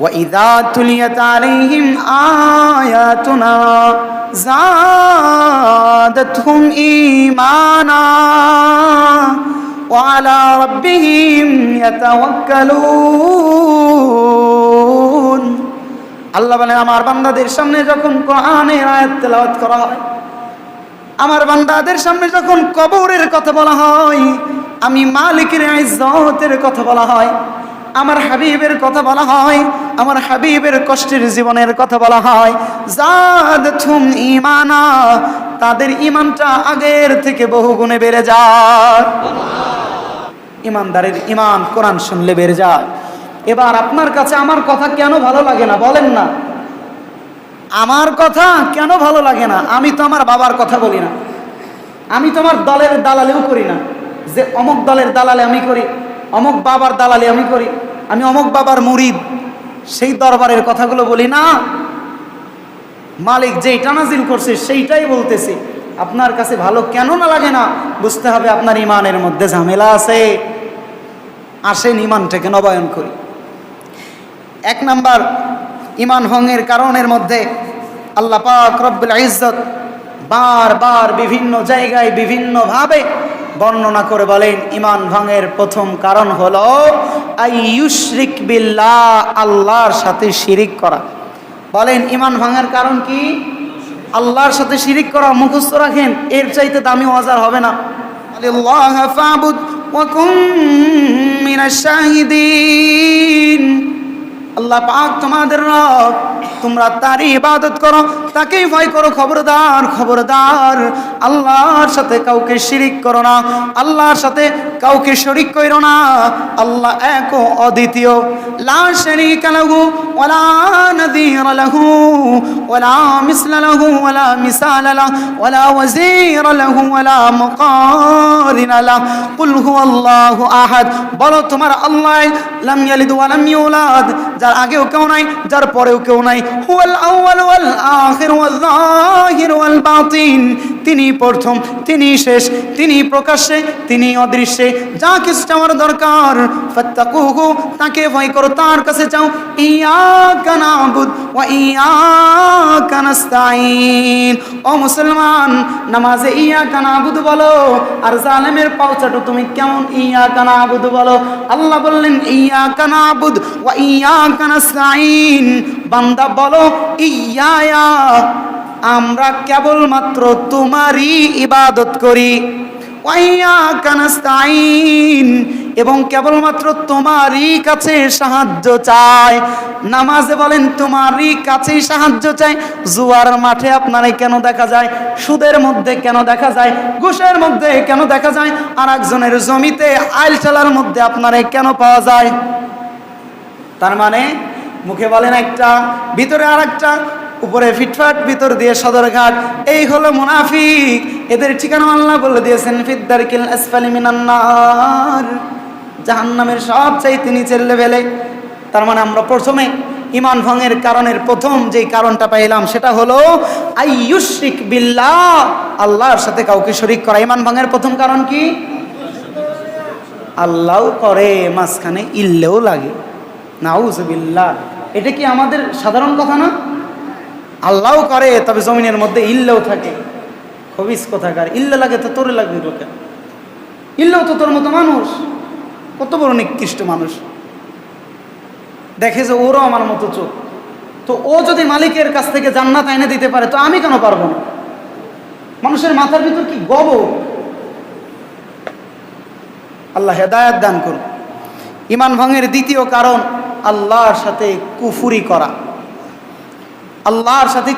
وإذا تليت عليهم آياتنا زادتهم إيمانا وعلى ربهم يتوكلون আল্লাহ বলে আমার বান্দাদের সামনে যখন কোরআনের আয়াত তেলাওয়াত করা হয় আমার বান্দাদের সামনে যখন কবরের কথা বলা হয় আমি মালিকের ইজ্জতের কথা বলা হয় আমার হাবিবের কথা বলা হয়, আমার হাবিবের কষ্টের জীবনের কথা বলা হয়। জাদ থুম ইমানা তাদের ইমানটা আগের থেকে বহু গুণে বেড়ে যায়। ইমানদারের ইমান কোরআন শুনলে বেড়ে যায়। এবার আপনার কাছে আমার কথা কেন ভালো লাগে না বলেন না। আমার কথা কেন ভালো লাগে না? আমি তো আমার বাবার কথা বলি না। আমি তো আমার দলের দালালেও করি না। যে অমক দলের দালালে আমি করি অমক বাবার দালালি আমি করি, আমি অমক বাবার মুরিদ। সেই দরবারের কথাগুলো বলি, না, মালিক যেইটা নাজিল করছে সেইটাই বলতেছি। আপনার কাছে ভালো কেন না লাগে না? বুঝতে হবে আপনার ইমানের মধ্যে ঝামেলা আছে। আসেন ইমানটাকে নবায়ন করি। এক নাম্বার ইমান হংয়ের কারণের মধ্যে আল্লাহ পাক রব্বুল ইজ্জত বারবার বিভিন্ন জায়গায় বিভিন্নভাবে বর্ণনা করে বলেন, ইমান ভাঙের প্রথম কারণ হলো, আইয়ুশরিক বিল্লাহ, আল্লাহর সাথে শিরিক করা। বলেন, ইমান ভাঙার কারণ কি? আল্লাহর সাথে শিরিক করা, মুখস্থ রাখেন, এর চাইতে দামি ওয়াজার হবে না। আল্লাহ পাক তোমাদের রব তোমরা তারই ইবাদত করো, তাকেই ভয় করো, খবরদার খবরদার। আল্লাহর সাথে কাউকে শিরিক করো না, আল্লাহর সাথে কাউকে শরিক করো না। আল্লাহ এক ও অদ্বিতীয়। লা শারীকা লাহু ওয়ালা নাযীরা লাহু ওয়ালা মিসলা লাহু ওয়ালা মিসালা লাহু ওয়ালা ওয়াজিরা লাহু ওয়ালা মুকারিনা লাহু। কুল হুয়াল্লাহু আহাদ। বলো তোমার আল্লাহ লাম ইয়ালিদ ওয়া লাম ইউলাদ। যার আগেও কেউ নাই, যার পরেও কেউ নাই। তিনি প্রথম, তিনি শেষ, তিনি প্রকাশ্যে, তিনি অদৃশ্যে। যা কিছু আমার দরকার তাকে ভয় করো, তার কাছে যাও। ইয়াকা নাবুদ ওয়া ইয়াকা নাস্তাইন ও মুসলমান, নামাজে ইয়াকা নাবুদ বলো, আর জালেমের পাউচাটু তুমি কেমন ইয়াকা নাবুদ বলো। আল্লাহ বললেন, ইয়াকা নাবুদ ওয়া ইয়াকা নাস্তাইন বান্দা বলো ইয়া আমরা কেবলমাত্র তোমারই ইবাদত করি। এবং কেবলমাত্র তোমারই কাছে সাহায্য চাই। নামাজে বলেন, তোমারই কাছেই সাহায্য চাই। জুয়ার মাঠে আপনারে কেন দেখা যায়? সুদের মধ্যে কেন দেখা যায়? ঘুষের মধ্যে কেন দেখা যায়? আর একজনের জমিতে আইল চালার মধ্যে আপনারে কেন পাওয়া যায়? তার মানে মুখে বলেন একটা, ভিতরে আর একটা উপরে ফিটফাট, ভিতর দিয়ে সদরঘাট। এই হলো মুনাফিক। এদের ঠিকানা আল্লাহ বলে দিয়েছেন ফিদ্দারকিল আসফালি মিনান্নার জাহান্নামের সব চাইতে নিচের লেভেলে। তার মানে আমরা প্রথমে ইমান ভঙ্গের কারণের প্রথম যেই কারণটা পাইলাম, সেটা হলো আইয়ুশরিক বিল্লাহ। আল্লাহর সাথে কাউকে শরিক করা। ইমান ভঙ্গের প্রথম কারণ কি? আল্লাহও করে, মাঝখানে ইল্লেও লাগে। নাউজবিল্লাহ এটা কি আমাদের সাধারণ কথা না? আল্লাহও করে, তবে জমিনের মধ্যে ইল্লাও থাকে। খবিস কোথাকার। ইল্লা লাগে তো তোরে লাগবে লোকে। ইল্লাও তো তোর মতো মানুষ। কত বড় নিকৃষ্ট মানুষ। দেখে যে ওরও আমার মতো চোখ। তো ও যদি মালিকের কাছ থেকে জান্নাত এনে দিতে পারে, তো আমি কেন পারব না? মানুষের মাথার ভিতর কি গব আল্লাহ হেদায়াত দান করুন। ইমান ভঙ্গের দ্বিতীয় কারণ আল্লাহর সাথে কুফুরি করা। আল্লাহর সাথে